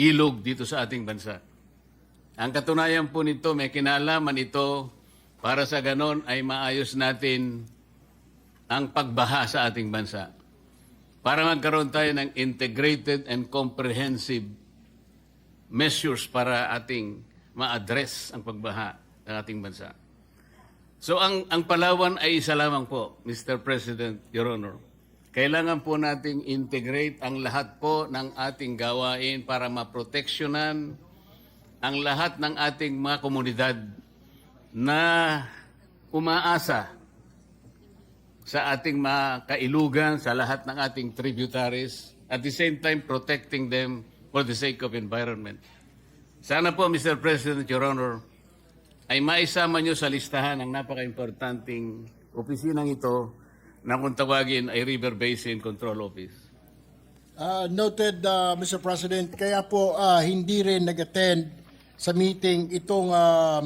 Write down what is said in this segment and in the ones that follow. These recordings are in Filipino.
ilog dito sa ating bansa. Ang katunayan po nito, may kinalaman ito para sa ganon ay maayos natin ang pagbaha sa ating bansa. Para magkaroon tayo ng integrated and comprehensive measures para ating ma-address ang pagbaha ng ating bansa. So ang ang Palawan ay isa lamang po, Mr. President, Your Honor. Kailangan po nating integrate ang lahat po ng ating gawain para maproteksyonan ang lahat ng ating mga komunidad na umaasa sa ating mga kailugan, sa lahat ng ating tributaries, at the same time protecting them for the sake of environment. Sana po, Mr. President, Your Honor, ay maisama nyo sa listahan ang napaka-importanting opisinang ito na kung tawagin ay River Basin Control Office. Uh, noted, uh, Mr. President, kaya po uh, hindi rin nag-attend sa meeting itong uh,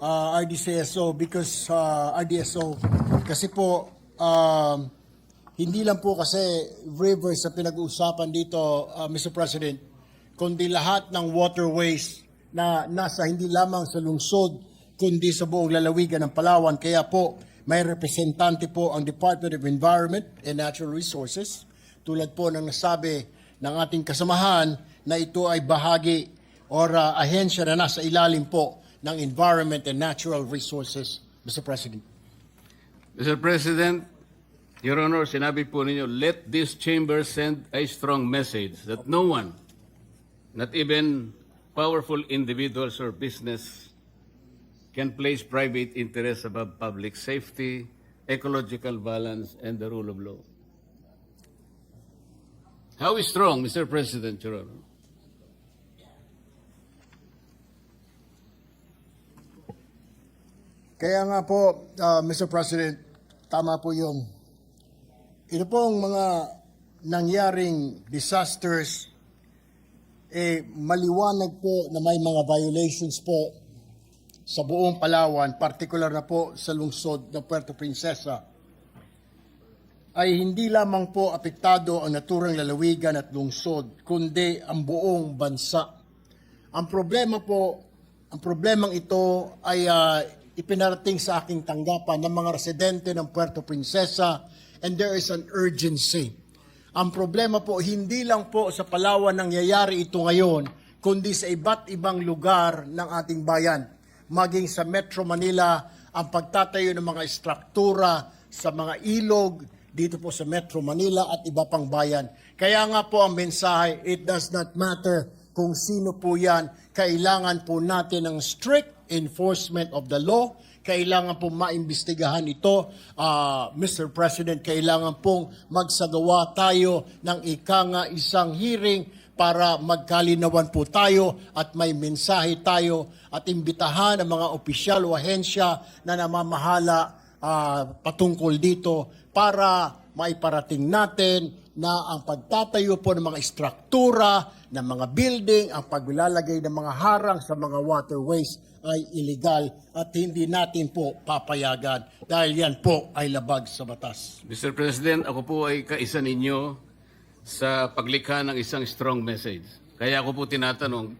uh, RDCSO because uh, RDSO kasi po um, hindi lang po kasi rivers sa pinag-uusapan dito, uh, Mr. President, kundi lahat ng waterways na nasa hindi lamang sa lungsod, kundi sa buong lalawigan ng Palawan. Kaya po, may representante po ang Department of Environment and Natural Resources, tulad po ng nasabi ng ating kasamahan na ito ay bahagi or uh, ahensya na nasa ilalim po ng Environment and Natural Resources, Mr. President. Mr. President, Your Honor, sinabi po ninyo, let this chamber send a strong message that no one, not even powerful individuals or business, can place private interests above public safety, ecological balance, and the rule of law. How strong, Mr. President, Your Honor? Kaya nga po, uh, Mr. President, tama po yun. Ito pong mga nangyaring disasters, eh, maliwanag po na may mga violations po sa buong Palawan, particular na po sa lungsod ng Puerto Princesa, ay hindi lamang po apektado ang naturang lalawigan at lungsod, kundi ang buong bansa. Ang problema po, ang problemang ito ay ah, ipinarating sa aking tanggapan ng mga residente ng Puerto Princesa and there is an urgency. Ang problema po, hindi lang po sa Palawan nangyayari ito ngayon, kundi sa iba't ibang lugar ng ating bayan. Maging sa Metro Manila, ang pagtatayo ng mga struktura sa mga ilog, dito po sa Metro Manila at iba pang bayan. Kaya nga po ang mensahe, it does not matter kung sino po yan, kailangan po natin ng strict enforcement of the law, kailangan po maimbestigahan ito, ah, Mr. President, kailangan pong magsagawa tayo ng ika nga isang hearing para magkalinawan po tayo at may mensahe tayo at imbitahan ang mga opisyal o ahensya na namamahala ah, patungkol dito para maiparating natin na ang pagtatayo po ng mga istruktura, ng mga building, ang paglalagay ng mga harang sa mga waterways ay illegal at hindi natin po papayagan dahil yan po ay labag sa batas. Mr. President, ako po ay kaisa ninyo sa paglikha ng isang strong message. Kaya ako po tinatanong,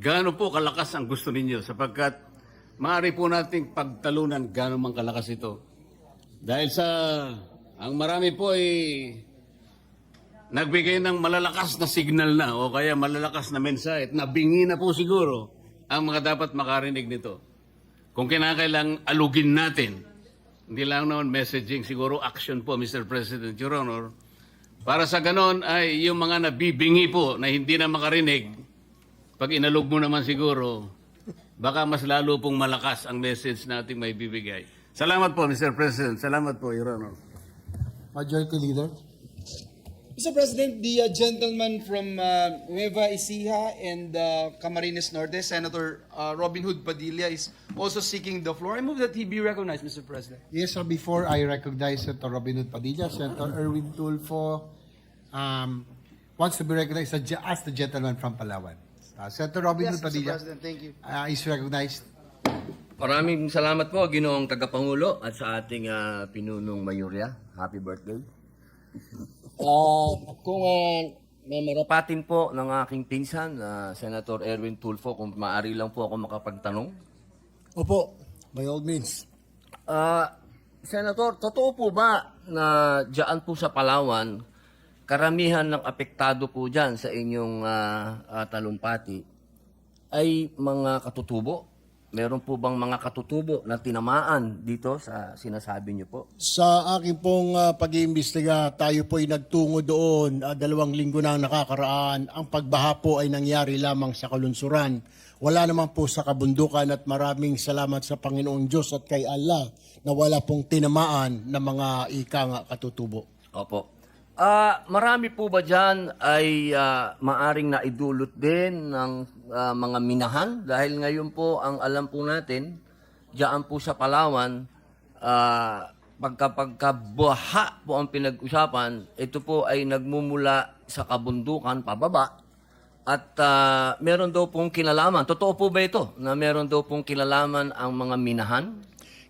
gaano po kalakas ang gusto ninyo sapagkat maaari po nating pagtalunan gaano man kalakas ito. Dahil sa, ang marami po ay nagbigay ng malalakas na signal na o kaya malalakas na mensahe at nabingi na po siguro ang mga dapat makarinig nito. Kung kinakailang alugin natin, hindi lang naman messaging, siguro action po, Mr. President, Your Honor, para sa ganon ay yung mga nabibingi po na hindi na makarinig, pag inalog mo naman siguro, baka mas lalo pong malakas ang message nating may bibigay. Salamat po, Mr. President. Salamat po, Your Honor. Majority Leader. Mr. President, the uh, gentleman from uh, Nueva Ecija and uh, Camarines Norte, Senator uh, Robin Hood Padilla, is also seeking the floor. I move that he be recognized, Mr. President. Yes, sir. Before I recognize Senator Robin Hood Padilla, Senator Erwin Tulfo um, wants to be recognized as the gentleman from Palawan. Uh, Senator Robin Yes, Mr. Padilla President, thank you. uh, is recognized. Maraming salamat po, Ginoong Tagapangulo at sa ating ah, pinunong Mayurya. Happy birthday. Ah, kung uh, mamarapatin po ng aking pinsan, na Senator Erwin Tulfo, kung maaari lang po ako makapagtanong. Opo, by all means. Ah, Senator, totoo po ba na diyan po sa Palawan, karamihan ng apektado po diyan sa inyong ah, ah, talumpati ay mga katutubo? Meron po bang mga katutubo na tinamaan dito sa sinasabi niyo po? Sa aking pong ah, pag-iimbestiga, tayo po ay nagtungo doon ah, dalawang linggo na nakakaraan. Ang pagbaha po ay nangyari lamang sa kalunsuran. Wala naman po sa kabundukan at maraming salamat sa Panginoong Diyos at kay Allah na wala pong tinamaan na mga ika nga katutubo. Opo. Ah, marami po ba diyan ay ah, maaring naidulot din ng ah, mga minahan dahil ngayon po ang alam po natin diyan po sa Palawan ah pagka pagkabaha po ang pinag-usapan, ito po ay nagmumula sa kabundukan pababa at ah, meron daw pong kinalaman. Totoo po ba ito na meron daw pong kinalaman ang mga minahan?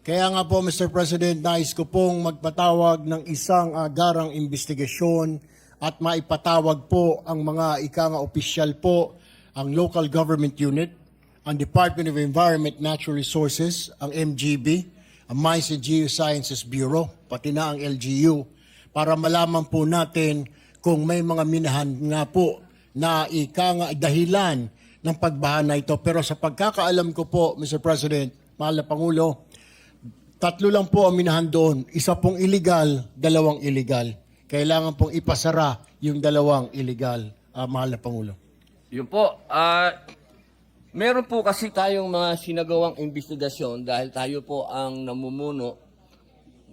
Kaya nga po, Mr. President, nais ko pong magpatawag ng isang agarang investigasyon at maipatawag po ang mga ikanga opisyal po, ang local government unit, ang Department of Environment Natural Resources, ang MGB, ang Mines and Geosciences Bureau, pati na ang LGU, para malaman po natin kung may mga minahan nga po na ikanga dahilan ng pagbaha na ito. Pero sa pagkakaalam ko po, Mr. President, mahal na Pangulo, Tatlo lang po ang minahan doon. Isa pong illegal, dalawang illegal. Kailangan pong ipasara yung dalawang illegal, ah, mahal na Pangulo. Yun po. ah meron po kasi tayong mga sinagawang investigasyon dahil tayo po ang namumuno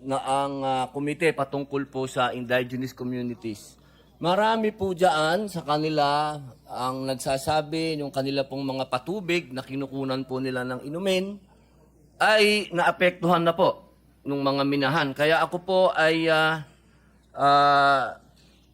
na ang ah, komite patungkol po sa indigenous communities. Marami po dyan sa kanila ang nagsasabi yung kanila pong mga patubig na kinukunan po nila ng inumin ay naapektuhan na po ng mga minahan. Kaya ako po ay ah, ah,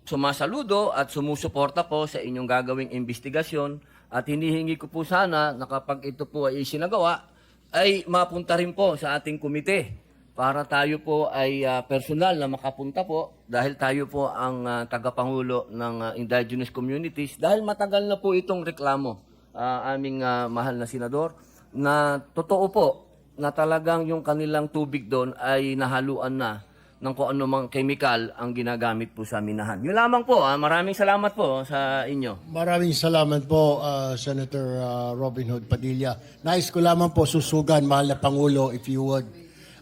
sumasaludo at sumusuporta po sa inyong gagawing investigasyon at hinihingi ko po sana na kapag ito po ay isinagawa ay mapunta rin po sa ating komite para tayo po ay ah, personal na makapunta po dahil tayo po ang ah, tagapangulo ng ah, indigenous communities dahil matagal na po itong reklamo ah, aming ah, mahal na senador na totoo po na talagang yung kanilang tubig doon ay nahaluan na ng kung ano mang chemical ang ginagamit po sa minahan. Yun lamang po. ah. Maraming salamat po sa inyo. Maraming salamat po, ah, Senator ah, Robin Hood Padilla. Nais ko lamang po susugan, mahal na Pangulo, if you would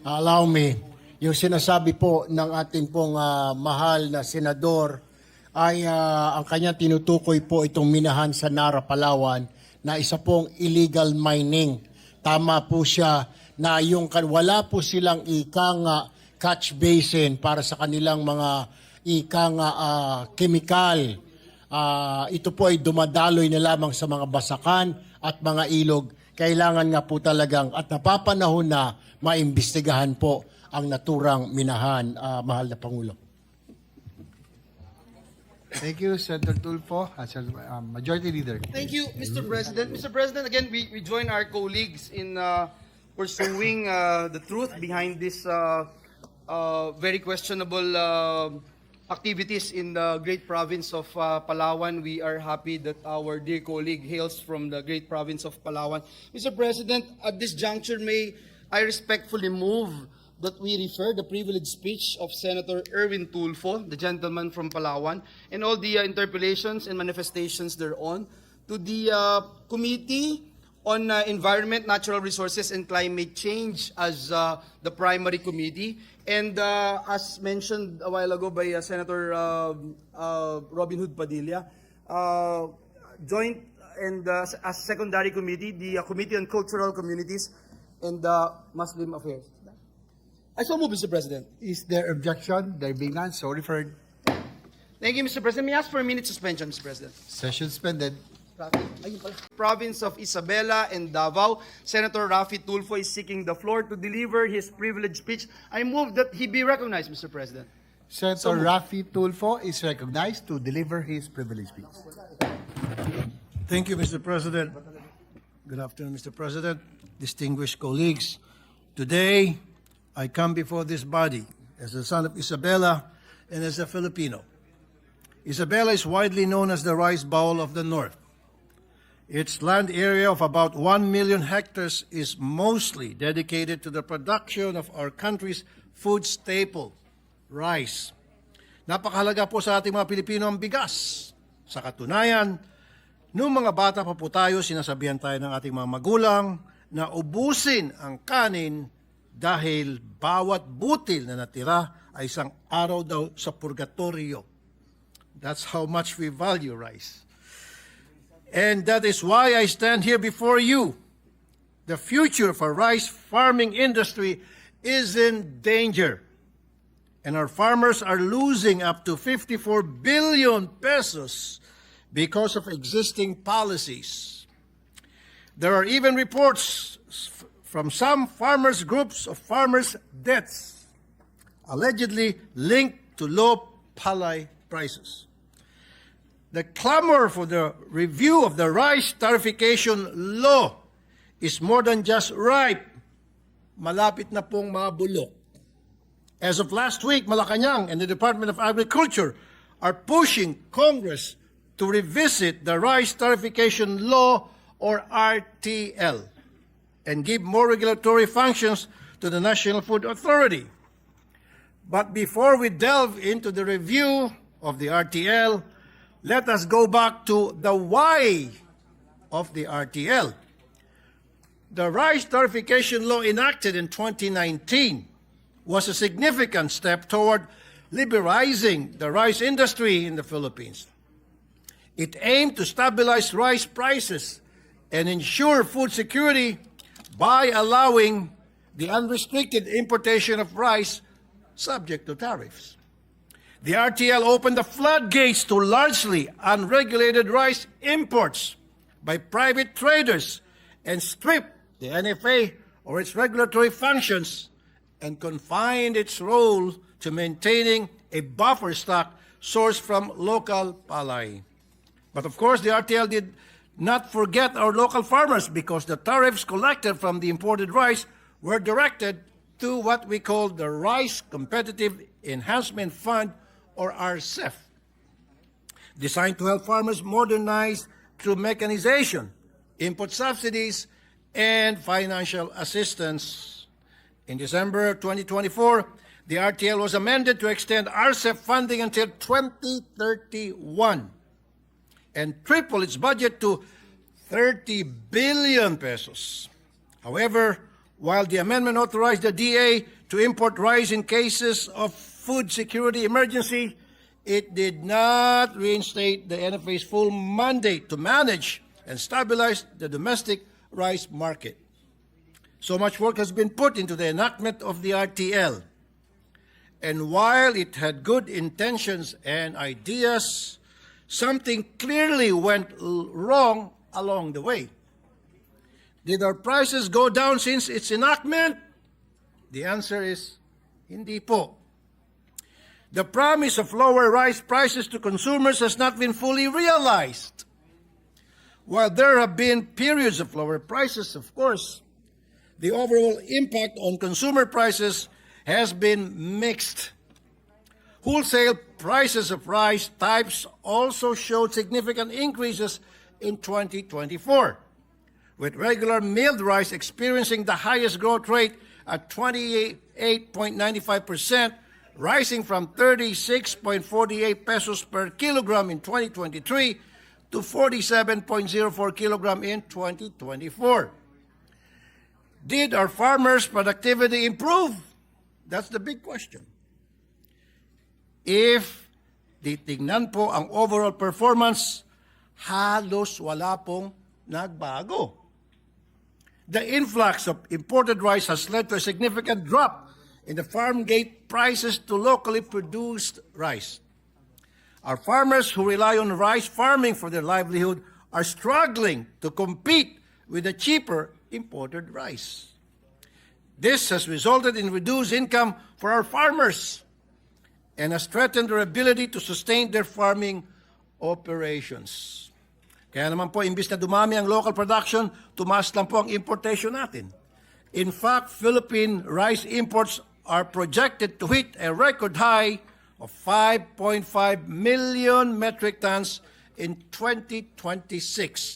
ah, allow me, yung sinasabi po ng ating pong ah, mahal na senador ay ah, ang kanyang tinutukoy po itong minahan sa Nara, Palawan na isa pong illegal mining. Tama po siya na yung wala po silang ikang ah, catch basin para sa kanilang mga ikang uh, chemical. Ah, ito po ay dumadaloy na lamang sa mga basakan at mga ilog. Kailangan nga po talagang at napapanahon na maimbestigahan po ang naturang minahan, ah, mahal na Pangulo. Thank you, Senator Tulfo, as a um, Majority Leader. Thank you, Mr. President. Mr. President, again, we, we join our colleagues in uh, pursuing uh, the truth behind this uh, uh, very questionable uh, activities in the great province of uh, Palawan. We are happy that our dear colleague hails from the great province of Palawan. Mr. President, at this juncture, may I respectfully move that we refer the privileged speech of Senator Erwin Tulfo, the gentleman from Palawan, and all the uh, interpellations and manifestations thereon to the uh, Committee on uh, Environment, Natural Resources, and Climate Change as uh, the primary committee. And uh, as mentioned a while ago by uh, Senator uh, uh, Robin Hood Padilla, uh, joint and uh, as secondary committee, the uh, Committee on Cultural Communities and uh, Muslim Affairs. I so move, Mr. President. Is there objection? There being none, so referred. Thank you, Mr. President. May I ask for a minute suspension, Mr. President? Session suspended. Ayun pala. Province of Isabela and Davao, Senator Rafi Tulfo is seeking the floor to deliver his privileged speech. I move that he be recognized, Mr. President. Senator Rafi Tulfo is recognized to deliver his privilege speech. Thank you, Mr. President. Good afternoon, Mr. President, distinguished colleagues. Today, I come before this body as a son of Isabella and as a Filipino. Isabela is widely known as the rice bowl of the north. Its land area of about 1 million hectares is mostly dedicated to the production of our country's food staple, rice. Napakahalaga po sa ating mga Pilipino ang bigas. Sa katunayan, noong mga bata pa po tayo, sinasabihan tayo ng ating mga magulang na ubusin ang kanin dahil bawat butil na natira ay isang araw daw sa purgatorio. That's how much we value rice. And that is why I stand here before you. The future of our rice farming industry is in danger. And our farmers are losing up to 54 billion pesos because of existing policies. There are even reports from some farmers groups of farmers' debts allegedly linked to low palay prices. The clamor for the review of the rice tarification law is more than just ripe. Malapit na pong mabulok. As of last week, Malacanang and the Department of Agriculture are pushing Congress to revisit the rice tarification law or RTL and give more regulatory functions to the National Food Authority. But before we delve into the review of the RTL, let us go back to the why of the RTL. The rice tarification law enacted in 2019 was a significant step toward liberalizing the rice industry in the Philippines. It aimed to stabilize rice prices and ensure food security by allowing the unrestricted importation of rice subject to tariffs. The RTL opened the floodgates to largely unregulated rice imports by private traders and stripped the NFA or its regulatory functions and confined its role to maintaining a buffer stock sourced from local palay. But of course, the RTL did not forget our local farmers because the tariffs collected from the imported rice were directed to what we call the Rice Competitive Enhancement Fund or RCEF, designed to help farmers modernize through mechanization, input subsidies, and financial assistance. In December 2024, the RTL was amended to extend RCEF funding until 2031 and triple its budget to 30 billion pesos. However, while the amendment authorized the DA to import rice in cases of food security emergency, it did not reinstate the NFA's full mandate to manage and stabilize the domestic rice market. So much work has been put into the enactment of the RTL. And while it had good intentions and ideas, something clearly went wrong along the way. Did our prices go down since its enactment? The answer is hindi po. The promise of lower rice prices to consumers has not been fully realized. While there have been periods of lower prices, of course, the overall impact on consumer prices has been mixed. Wholesale prices of rice types also showed significant increases in 2024, with regular milled rice experiencing the highest growth rate at 28.95%, rising from 36.48 pesos per kilogram in 2023 to 47.04 kilogram in 2024. Did our farmers' productivity improve? That's the big question. If titignan po ang overall performance, halos wala pong nagbago. The influx of imported rice has led to a significant drop in the farm gate prices to locally produced rice. Our farmers who rely on rice farming for their livelihood are struggling to compete with the cheaper imported rice. This has resulted in reduced income for our farmers and has threatened their ability to sustain their farming operations. Kaya naman po, imbis na dumami ang local production, tumaas lang po ang importation natin. In fact, Philippine rice imports are projected to hit a record high of 5.5 million metric tons in 2026.